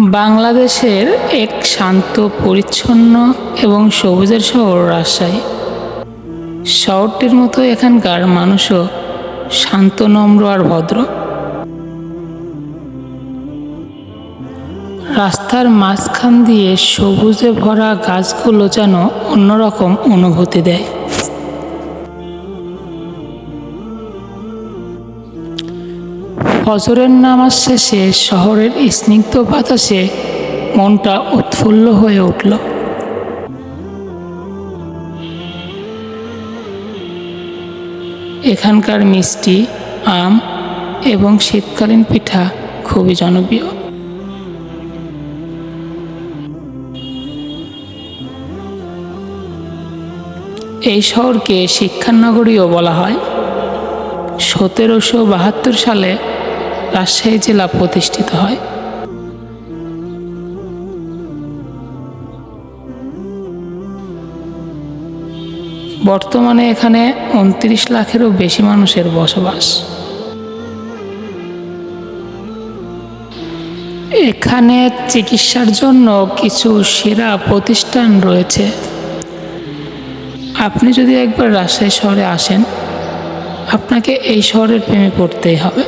বাংলাদেশের এক শান্ত, পরিচ্ছন্ন এবং সবুজের শহর রাজশাহী। শহরটির মতো এখানকার মানুষও শান্ত, নম্র আর ভদ্র। রাস্তার মাঝখান দিয়ে সবুজে ভরা গাছগুলো যেন অন্যরকম অনুভূতি দেয়। ফজরের নামাজ শেষে শহরের স্নিগ্ধ বাতাসে মনটা উৎফুল্ল হয়ে উঠল। এখানকার মিষ্টি, আম এবং শীতকালীন পিঠা খুবই জনপ্রিয়। এই শহরকে শিক্ষানগরীও বলা হয়। সতেরোশো বাহাত্তর সালে রাজশাহী জেলা প্রতিষ্ঠিত হয়। বর্তমানে এখানে উনত্রিশ লাখেরও বেশি মানুষের বসবাস। এখানে চিকিৎসার জন্য কিছু সেরা প্রতিষ্ঠান রয়েছে। আপনি যদি একবার রাজশাহী শহরে আসেন, আপনাকে এই শহরের প্রেমে পড়তেই হবে।